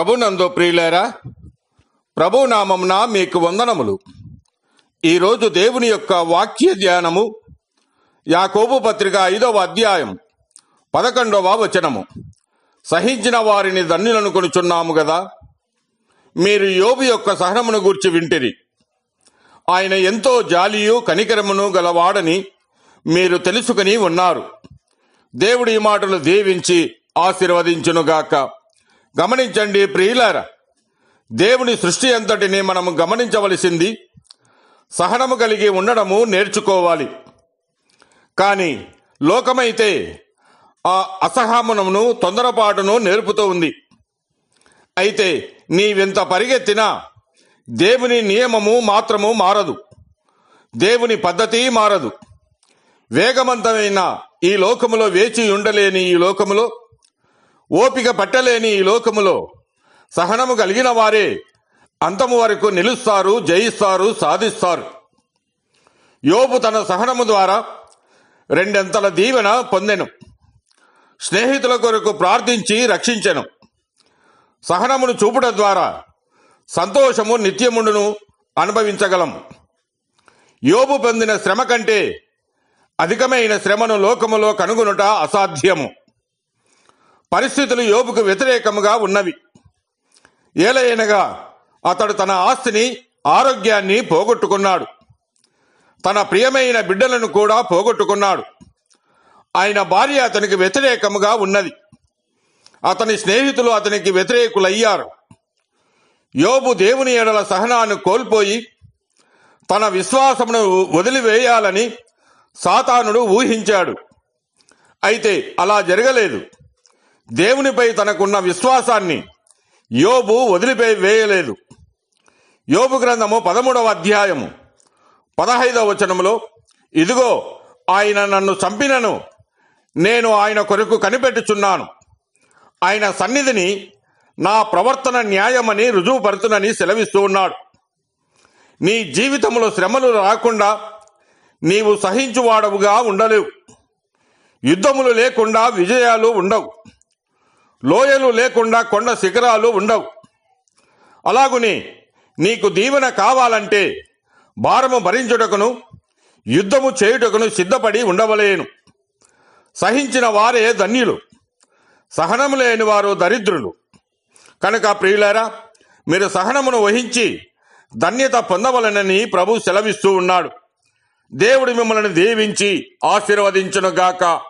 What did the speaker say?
ప్రభునందు ప్రియులేరా ప్రభునామంన మీకు వందనములు. ఈరోజు దేవుని యొక్క వాక్య ధ్యానము యాకోబు పత్రిక ఐదవ అధ్యాయం పదకొండవ వచనము. సహించిన వారిని ధన్యులను కొనుచున్నాము మీరు యోబు యొక్క సహనమును గూర్చి వింటిరి. ఆయన ఎంతో జాలియు కనికరమును గలవాడని మీరు తెలుసుకుని ఉన్నారు. దేవుడి ఈ మాటలు దీవించి ఆశీర్వదించునుగాక. గమనించండి ప్రియులారా దేవుని సృష్టి అంతటిని మనం గమనించవలసింది సహనము కలిగి ఉండడము నేర్చుకోవాలి. కానీ లోకమైతే ఆ అసహనమును తొందరపాటును నేర్పుతూ ఉంది. అయితే నీవెంత పరిగెత్తినా దేవుని నియమము మాత్రము మారదు. దేవుని పద్ధతి మారదు. వేగవంతమైన ఈ లోకములో వేచి ఉండలేని ఈ లోకములో ఓపిక పట్టలేని ఈ లోకములో సహనము కలిగిన వారే అంతము వరకు నిలుస్తారు జయిస్తారు సాధిస్తారు. యోబు తన సహనము ద్వారా రెండెంతల దీవెన పొందెను. స్నేహితుల కొరకు ప్రార్థించి రక్షించెను. సహనమును చూపుట ద్వారా సంతోషము నిత్యముండును అనుభవించగలం యోబు పొందిన శ్రమ కంటే అధికమైన శ్రమను లోకములో కనుగొనుట అసాధ్యము. పరిస్థితులు యోబుకు వ్యతిరేకముగా ఉన్నవి. ఏలయనగా అతడు తన ఆస్తిని ఆరోగ్యాన్ని పోగొట్టుకున్నాడు. తన ప్రియమైన బిడ్డలను కూడా పోగొట్టుకున్నాడు. ఆయన భార్య అతనికి వ్యతిరేకముగా ఉన్నది. అతని స్నేహితులు అతనికి వ్యతిరేకులయ్యారు. యోబు దేవుని ఎడల సహనాన్ని కోల్పోయి తన విశ్వాసమును వదిలివేయాలని సాతానుడు ఊహించాడు. అయితే అలా జరగలేదు. దేవునిపై తనకున్న విశ్వాసాన్ని యోబు వదిలిపై వేయలేదు. యోబు గ్రంథము పదమూడవ అధ్యాయము పదహైదవ వచనములో ఇదిగో ఆయన నన్ను చంపినను నేను ఆయన కొరకు కనిపెట్టుచున్నాను. ఆయన సన్నిధిని నా ప్రవర్తన న్యాయమని రుజువుపరుతునని సెలవిస్తూ ఉన్నాడు. నీ జీవితంలో శ్రమలు రాకుండా నీవు సహించువాడవుగా ఉండలేవు. యుద్ధములు లేకుండా విజయాలు ఉండవు. లోయలు లేకుండా కొండ శిఖరాలు ఉండవు. అలాగుని నీకు దీవెన కావాలంటే భారము భరించుటకును యుద్ధము చేయుటకును సిద్ధపడి ఉండవలేను. సహించిన వారే ధన్యులు. సహనము లేని వారు దరిద్రులు. కనుక ప్రియులారా మీరు సహనమును వహించి ధన్యత పొందవలనని ప్రభు సెలవిస్తూ ఉన్నాడు. దేవుడు మిమ్మల్ని దీవించి ఆశీర్వదించునుగాక.